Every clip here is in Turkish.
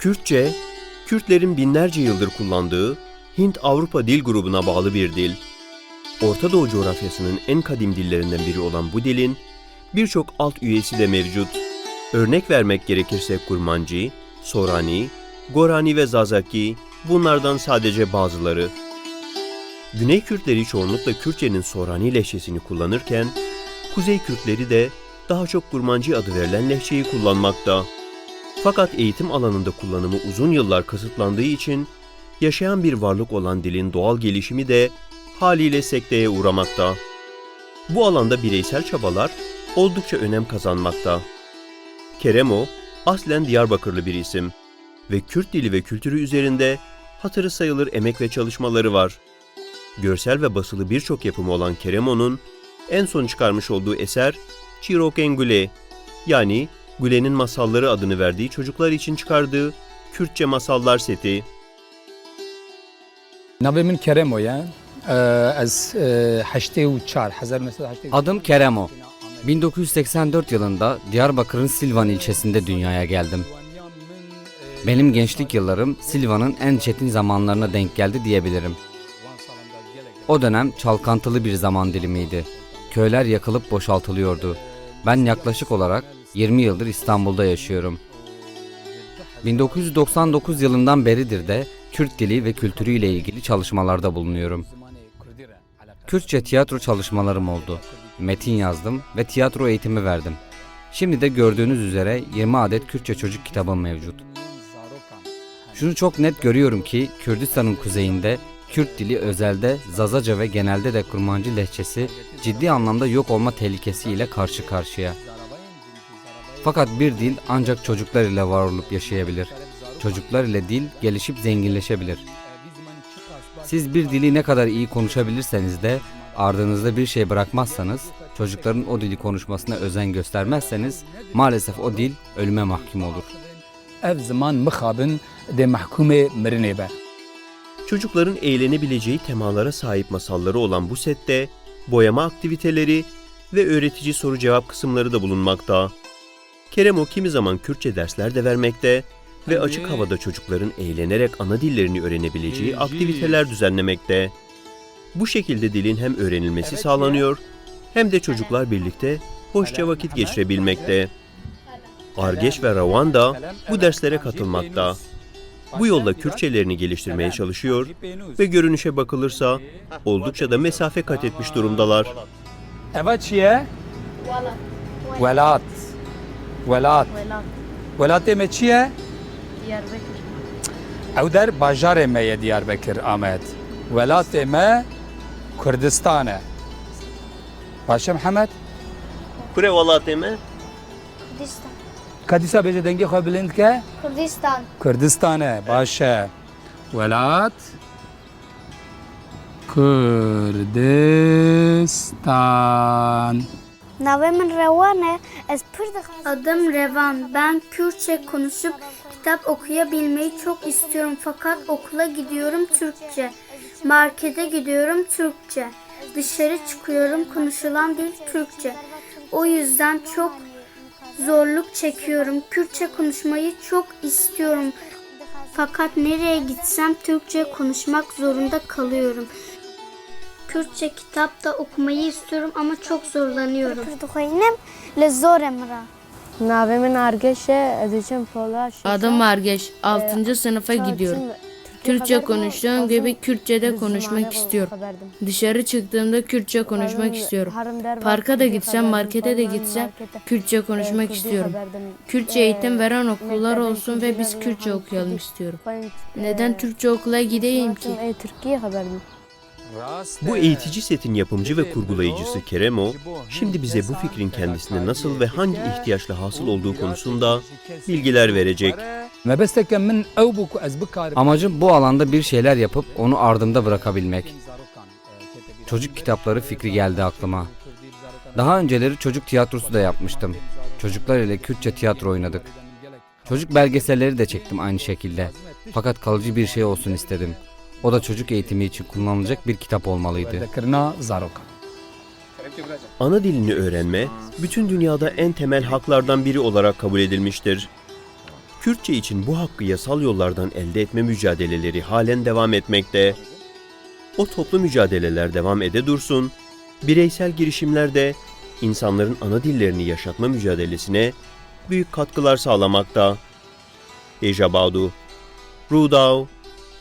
Kürtçe, Kürtlerin binlerce yıldır kullandığı Hint-Avrupa dil grubuna bağlı bir dil. Orta Doğu coğrafyasının en kadim dillerinden biri olan bu dilin birçok alt üyesi de mevcut. Örnek vermek gerekirse Kurmanci, Sorani, Gorani ve Zazaki bunlardan sadece bazıları. Güney Kürtleri çoğunlukla Kürtçenin Sorani lehçesini kullanırken, Kuzey Kürtleri de daha çok Kurmanci adı verilen lehçeyi kullanmakta. Fakat eğitim alanında kullanımı uzun yıllar kısıtlandığı için yaşayan bir varlık olan dilin doğal gelişimi de haliyle sekteye uğramakta. Bu alanda bireysel çabalar oldukça önem kazanmakta. Keremo, aslen Diyarbakırlı bir isim ve Kürt dili ve kültürü üzerinde hatırı sayılır emek ve çalışmaları var. Görsel ve basılı birçok yapımı olan Keremo'nun en son çıkarmış olduğu eser Çirok Güle yani Gülen'in Masalları adını verdiği çocuklar için çıkardığı Kürtçe Masallar seti. Nabemin Keremo ya. Adım Keremo. 1984 yılında Diyarbakır'ın Silvan ilçesinde dünyaya geldim. Benim gençlik yıllarım Silvan'ın en çetin zamanlarına denk geldi diyebilirim. O dönem çalkantılı bir zaman dilimiydi. Köyler yakılıp boşaltılıyordu. Ben yaklaşık olarak 20 yıldır İstanbul'da yaşıyorum. 1999 yılından beridir de Kürt dili ve kültürüyle ilgili çalışmalarda bulunuyorum. Kürtçe tiyatro çalışmalarım oldu. Metin yazdım ve tiyatro eğitimi verdim. Şimdi de gördüğünüz üzere 20 adet Kürtçe çocuk kitabım mevcut. Şunu çok net görüyorum ki Kürdistan'ın kuzeyinde Kürt dili özelde Zazaca ve genelde de Kurmancı lehçesi ciddi anlamda yok olma tehlikesiyle karşı karşıya. Fakat bir dil ancak çocuklar ile var olup yaşayabilir. Çocuklar ile dil gelişip zenginleşebilir. Siz bir dili ne kadar iyi konuşabilirseniz de ardınızda bir şey bırakmazsanız, çocukların o dili konuşmasına özen göstermezseniz maalesef o dil ölüme mahkum olur. ev zaman mıxabın de mahkume mirine be. Çocukların eğlenebileceği temalara sahip masalları olan bu sette boyama aktiviteleri ve öğretici soru cevap kısımları da bulunmakta. Keremo kimi zaman Kürtçe dersler de vermekte ve açık havada çocukların eğlenerek ana dillerini öğrenebileceği aktiviteler düzenlemekte. Bu şekilde dilin hem öğrenilmesi sağlanıyor hem de çocuklar birlikte hoşça vakit geçirebilmekte. Argeç ve Ravan da bu derslere katılmakta. Bu yolla Kürtçelerini geliştirmeye çalışıyor ve görünüşe bakılırsa oldukça da mesafe kat etmiş durumdalar. Eva çiye? Velat. Velat. Velat me çiye? Ew der bajarê me ye Diyarbekir Ahmet. Welatê me Kurdistan e. Başa Mihemed? Kure valateme Kurdistan. Kadîsa bêje dengê xwe bilind ke? Kurdistan. Kurdistan e. Baş e. Welat Kurdistan. Navemin Rewane es Adım Revan. Ben Kürtçe konuşup kitap okuyabilmeyi çok istiyorum fakat okula gidiyorum Türkçe. Markete gidiyorum Türkçe. Dışarı çıkıyorum konuşulan dil Türkçe. O yüzden çok zorluk çekiyorum. Kürtçe konuşmayı çok istiyorum. Fakat nereye gitsem Türkçe konuşmak zorunda kalıyorum. Kürtçe kitap da okumayı istiyorum ama çok zorlanıyorum. Navê min Argeş e, ez diçim pola. Adım Argeç. 6. sınıfa gidiyorum. Türkçe konuştuğum gibi Kürtçe de konuşmak istiyorum. Dışarı çıktığımda Kürtçe konuşmak istiyorum. Parka da gitsem, markete de gitsem Kürtçe konuşmak istiyorum. Kürtçe eğitim veren okullar olsun ve biz Kürtçe okuyalım istiyorum. Neden Türkçe okula gideyim ki? Türkiye haberdim. Bu eğitici setin yapımcı ve kurgulayıcısı Keremo, şimdi bize bu fikrin kendisine nasıl ve hangi ihtiyaçla hasıl olduğu konusunda bilgiler verecek. Amacım bu alanda bir şeyler yapıp onu ardımda bırakabilmek. Çocuk kitapları fikri geldi aklıma. Daha önceleri çocuk tiyatrosu da yapmıştım. Çocuklar ile Kürtçe tiyatro oynadık. Çocuk belgeselleri de çektim aynı şekilde. Fakat kalıcı bir şey olsun istedim. O da çocuk eğitimi için kullanılacak bir kitap olmalıydı. Ana dilini öğrenme, bütün dünyada en temel haklardan biri olarak kabul edilmiştir. Kürtçe için bu hakkı yasal yollardan elde etme mücadeleleri halen devam etmekte. O toplu mücadeleler devam ede dursun, bireysel girişimler de insanların ana dillerini yaşatma mücadelesine büyük katkılar sağlamakta. Deja Badu, Rudao,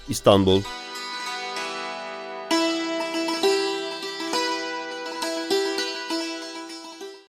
İstanbul